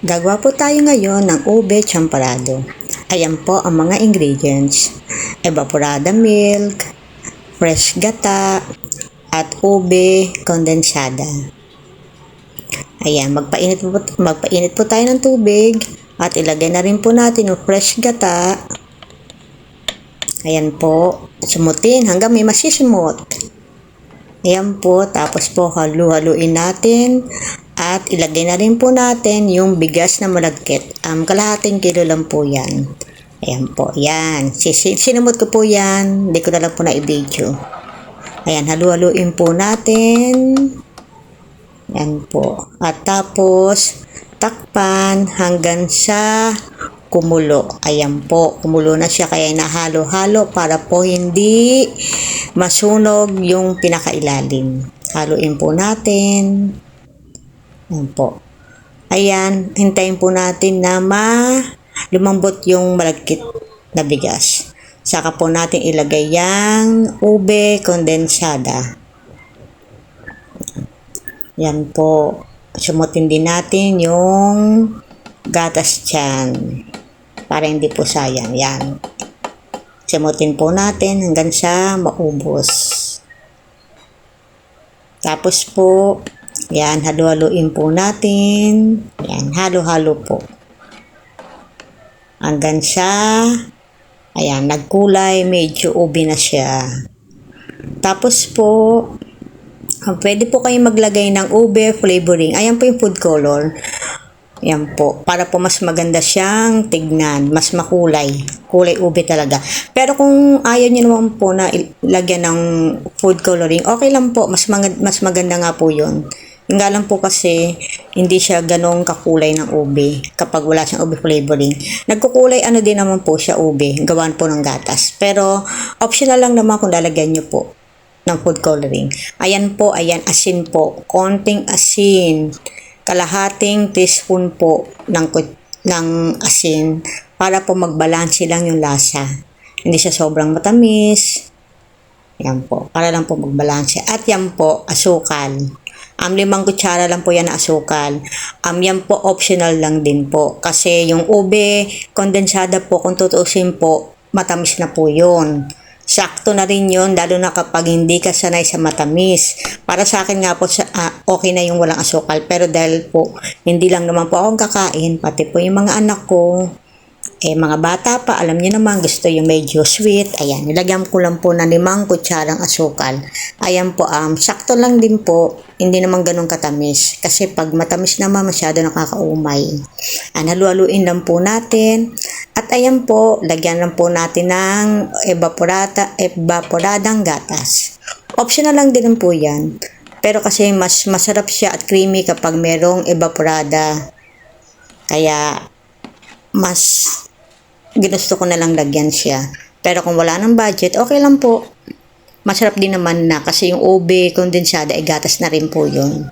Gagawa po tayo ngayon ng ube champorado. Ayan po ang mga ingredients. Evaporada milk, fresh gata, at ube kondensada. Ayan, magpainit po, magpainit po tayo ng tubig at ilagay na rin po natin yung fresh gata. Ayan po, sumutin hanggang may masisimot. Ayan po, tapos po halu-haluin natin at ilagay na rin po natin yung bigas na malagkit. Um, kalahating kilo lang po yan. Ayan po, yan. Sinamot ko po yan. Hindi ko na lang po na i-video. Ayan, halu-haluin po natin. Yan po. At tapos, takpan hanggang sa kumulo. Ayan po, kumulo na siya kaya nahalo-halo para po hindi masunog yung pinakailalim. Haluin po natin. Ayan po. Ayan, hintayin po natin na ma lumambot yung malagkit na bigas. Saka po natin ilagay yung ube kondensada. Yan po. Sumutin din natin yung gatas tiyan para hindi po sayang. Yan. Sumutin po natin hanggang sa maubos. Tapos po, yan, halo-haloin po natin. Yan, halo-halo po. Hanggang sa, ayan, nagkulay, medyo ubi na siya. Tapos po, ah, pwede po kayo maglagay ng ube flavoring. Ayan po yung food color. Ayan po. Para po mas maganda siyang tignan. Mas makulay. Kulay ube talaga. Pero kung ayaw niyo naman po na ilagyan ng food coloring, okay lang po. Mas, mag- mas maganda nga po yun. Nga lang po kasi hindi siya ganong kakulay ng ube kapag wala siyang ube flavoring. Nagkukulay ano din naman po siya ube, gawan po ng gatas. Pero optional lang naman kung lalagyan niyo po ng food coloring. Ayan po, ayan, asin po. Konting asin. Kalahating teaspoon po ng, ng asin para po magbalanse lang yung lasa. Hindi siya sobrang matamis. Yan po. Para lang po magbalanse. At yan po, asukal. Um, limang kutsara lang po yan na asukal. Um, yan po optional lang din po. Kasi yung ube, kondensada po, kung tutusin po, matamis na po yun. Sakto na rin yun, lalo na kapag hindi ka sanay sa matamis. Para sa akin nga po, sa, ah, okay na yung walang asukal. Pero dahil po, hindi lang naman po akong kakain, pati po yung mga anak ko, eh, mga bata pa, alam niyo naman, gusto yung medyo sweet. Ayan, nilagyan ko lang po na limang kutsarang asukal. Ayan po, um, sakto lang din po. Hindi naman ganun katamis. Kasi pag matamis naman, masyado nakakaumay. Ayan, lang po natin. At ayan po, lagyan lang po natin ng evaporata, evaporadang gatas. Optional lang din po yan. Pero kasi mas masarap siya at creamy kapag merong evaporada. Kaya mas ginusto ko na lang lagyan siya. Pero kung wala ng budget, okay lang po. Masarap din naman na kasi yung ube kondensada ay gatas na rin po yun.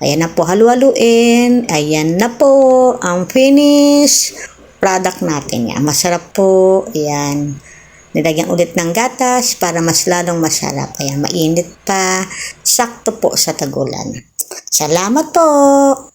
Ayan na po, halu-haluin. Ayan na po, ang finish product natin. Yan. Masarap po. Ayan. Nilagyan ulit ng gatas para mas lalong masarap. Ayan, mainit pa. Sakto po sa tagulan. Salamat po!